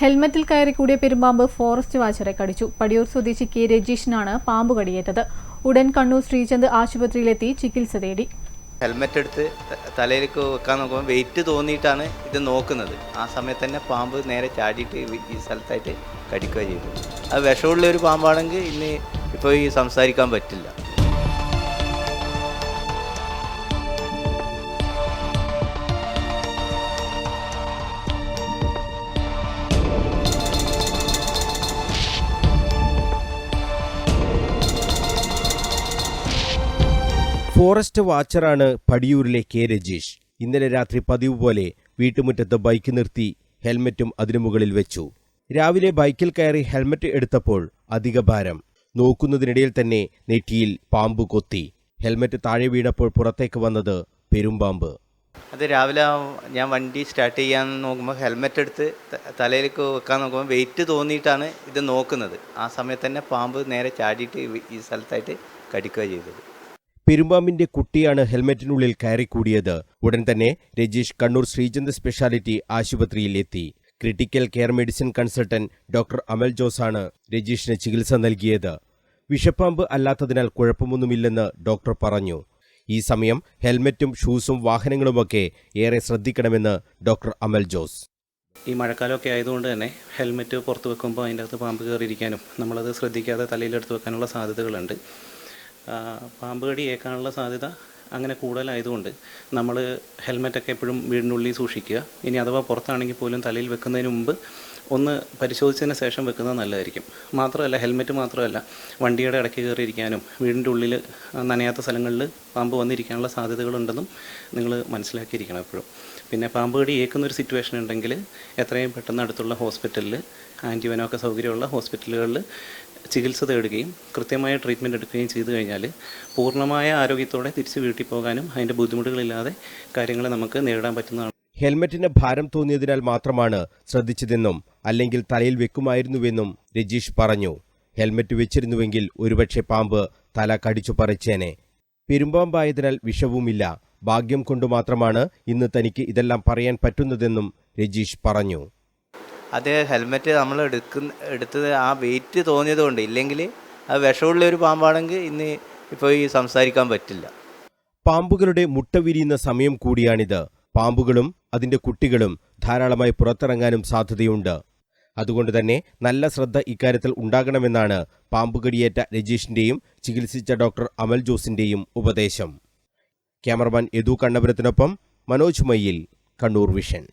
ഹെൽമറ്റിൽ കയറി കൂടിയ പെരുമ്പാമ്പ് ഫോറസ്റ്റ് വാച്ചറെ കടിച്ചു. പടിയൂർ സ്വദേശി കെ രജീഷിനാണ് പാമ്പ് കടിയേറ്റത്. ഉടൻ കണ്ണൂർ ശ്രീചന്ദ് ആശുപത്രിയിലെത്തി ചികിത്സ തേടി. ഹെൽമെറ്റ് എടുത്ത് തലയിലേക്ക് വെക്കാൻ നോക്കുമ്പോൾ വെയിറ്റ് തോന്നിയിട്ടാണ് ഇത് നോക്കുന്നത്. ആ സമയത്ത് തന്നെ പാമ്പ് നേരെ ചാടിയിട്ട് ഈ സ്ഥലത്തായിട്ട് കടിക്കുക ചെയ്തു. അത് വിഷമുള്ള ഒരു പാമ്പാണെങ്കിൽ ഇന്ന് ഇപ്പോൾ ഈ സംസാരിക്കാൻ പറ്റില്ല. ഫോറസ്റ്റ് വാച്ചറാണ് പടിയൂരിലെ കെ രജീഷ്. ഇന്നലെ രാത്രി പതിവ് പോലെ വീട്ടുമുറ്റത്ത് ബൈക്ക് നിർത്തി ഹെൽമറ്റും അതിനു മുകളിൽ വെച്ചു. രാവിലെ ബൈക്കിൽ കയറി ഹെൽമറ്റ് എടുത്തപ്പോൾ അധിക ഭാരം. നോക്കുന്നതിനിടയിൽ തന്നെ നെറ്റിയിൽ പാമ്പ് കൊത്തി. ഹെൽമറ്റ് താഴെ വീണപ്പോൾ പുറത്തേക്ക് വന്നത് പെരുമ്പാമ്പ് അത് രാവിലെ ഞാൻ വണ്ടി സ്റ്റാർട്ട് ചെയ്യാൻ നോക്കുമ്പോൾ ഹെൽമെറ്റ് എടുത്ത് തലയിലേക്ക് വെക്കാൻ നോക്കുമ്പോൾ വെയിറ്റ് തോന്നിയിട്ടാണ് ഇത് നോക്കുന്നത്. ആ സമയത്ത് തന്നെ പാമ്പ് നേരെ ചാടിയിട്ട് ഈ- സ്ഥലത്തായിട്ട് കടിക്കുക ചെയ്തത്. പെരുമ്പാമ്പിന്റെ കുട്ടിയാണ് ഹെൽമറ്റിനുള്ളിൽ കയറിക്കൂടിയത്. ഉടൻ തന്നെ രജീഷ് കണ്ണൂർ ശ്രീചന്ദ് സ്പെഷ്യാലിറ്റി ആശുപത്രിയിൽ എത്തി. Critical care medicine consultant doctor Amal ജോസാണ് രജീഷിന് ചികിത്സ നൽകിയത്. വിഷപ്പാമ്പ് അല്ലാത്തതിനാൽ കുഴപ്പമൊന്നുമില്ലെന്ന് ഡോക്ടർ പറഞ്ഞു. ഈ സമയം ഹെൽമറ്റും ഷൂസും വാഹനങ്ങളുമൊക്കെ ഏറെ ശ്രദ്ധിക്കണമെന്ന് ഡോക്ടർ അമൽ ജോസ്. ഈ മഴക്കാലമൊക്കെ ആയതുകൊണ്ട് തന്നെ ഹെൽമെറ്റ് പുറത്ത് വെക്കുമ്പോൾ അതിന്റെ അകത്ത് പാമ്പ് കയറിയിരിക്കാനും നമ്മളത് ശ്രദ്ധിക്കാതെ തലയിലെടുത്ത് വെക്കാനുള്ള സാധ്യതകളുണ്ട്. പാമ്പ് കടി ഏൽക്കാനുള്ള സാധ്യത അങ്ങനെ കൂടുതലായതുകൊണ്ട് നമ്മൾ ഹെൽമെറ്റൊക്കെ എപ്പോഴും വീടിനുള്ളിൽ സൂക്ഷിക്കുക. ഇനി അഥവാ പുറത്താണെങ്കിൽ പോലും തലയിൽ വെക്കുന്നതിന് മുമ്പ് ഒന്ന് പരിശോധിച്ചതിന് ശേഷം വെക്കുന്നത് നല്ലതായിരിക്കും. മാത്രമല്ല ഹെൽമെറ്റ് മാത്രമല്ല വണ്ടിയുടെ ഇടയ്ക്ക് കയറിയിരിക്കാനും വീടിന്റെ ഉള്ളിൽ നനയാത്ത സ്ഥലങ്ങളിൽ പാമ്പ് വന്നിരിക്കാനുള്ള സാധ്യതകളുണ്ടെന്നും നിങ്ങൾ മനസ്സിലാക്കിയിരിക്കണം എപ്പോഴും. പിന്നെ പാമ്പ് കടി ഏൽക്കുന്ന ഒരു സിറ്റുവേഷൻ ഉണ്ടെങ്കിൽ എത്രയും പെട്ടെന്ന് അടുത്തുള്ള ഹോസ്പിറ്റലിൽ ആന്റിവനൊക്കെ സൗകര്യമുള്ള ഹോസ്പിറ്റലുകളിൽ ചികിത്സ തേടുകയും കൃത്യമായ ട്രീറ്റ്മെന്റ് എടുക്കുകയും ചെയ്തു കഴിഞ്ഞാൽ പൂർണമായ ആരോഗ്യത്തോടെ തിരിച്ച് വീട്ടിൽ പോകാനും അതിന്റെ ബുദ്ധിമുട്ടുകളില്ലാതെ കാര്യങ്ങൾ നമുക്ക് നേരിടാൻ പറ്റുന്നതാണ്. ഹെൽമറ്റിന് ഭാരം തോന്നിയതിനാൽ മാത്രമാണ് ശ്രദ്ധിച്ചതെന്നും അല്ലെങ്കിൽ തലയിൽ വെക്കുമായിരുന്നുവെന്നും രജീഷ് പറഞ്ഞു. ഹെൽമെറ്റ് വെച്ചിരുന്നുവെങ്കിൽ ഒരുപക്ഷെ പാമ്പ് തല കടിച്ചു പറിച്ചേനെ. പെരുമ്പാമ്പായതിനാൽ വിഷവുമില്ല. ഭാഗ്യം കൊണ്ടു മാത്രമാണ് ഇന്ന് തനിക്ക് ഇതെല്ലാം പറയാൻ പറ്റുന്നതെന്നും രജീഷ് പറഞ്ഞു. അത് ഹെൽമെറ്റ് നമ്മൾ എടുക്കുന്ന എടുത്തത് ആ വെയിറ്റ് തോന്നിയത് കൊണ്ട് ഇല്ലെങ്കിൽ അത് വിഷമുള്ള ഒരു പാമ്പാണെങ്കിൽ ഇന്ന് ഇപ്പോൾ ഈ സംസാരിക്കാൻ പറ്റില്ല. പാമ്പുകളുടെ മുട്ട വിരിയുന്ന സമയം കൂടിയാണിത്. പാമ്പുകളും അതിന്റെ കുട്ടികളും ധാരാളമായി പുറത്തിറങ്ങാനും സാധ്യതയുണ്ട്. അതുകൊണ്ട് തന്നെ നല്ല ശ്രദ്ധ ഇക്കാര്യത്തിൽ ഉണ്ടാകണമെന്നാണ് പാമ്പുകടിയേറ്റ രജീഷിന്റെയും ചികിത്സിച്ച ഡോക്ടർ അമൽ ജോസിന്റെയും ഉപദേശം. ക്യാമറമാൻ യദു കണ്ണപുരത്തിനൊപ്പം മനോജ് മയ്യിൽ കണ്ണൂർ വിഷൻ.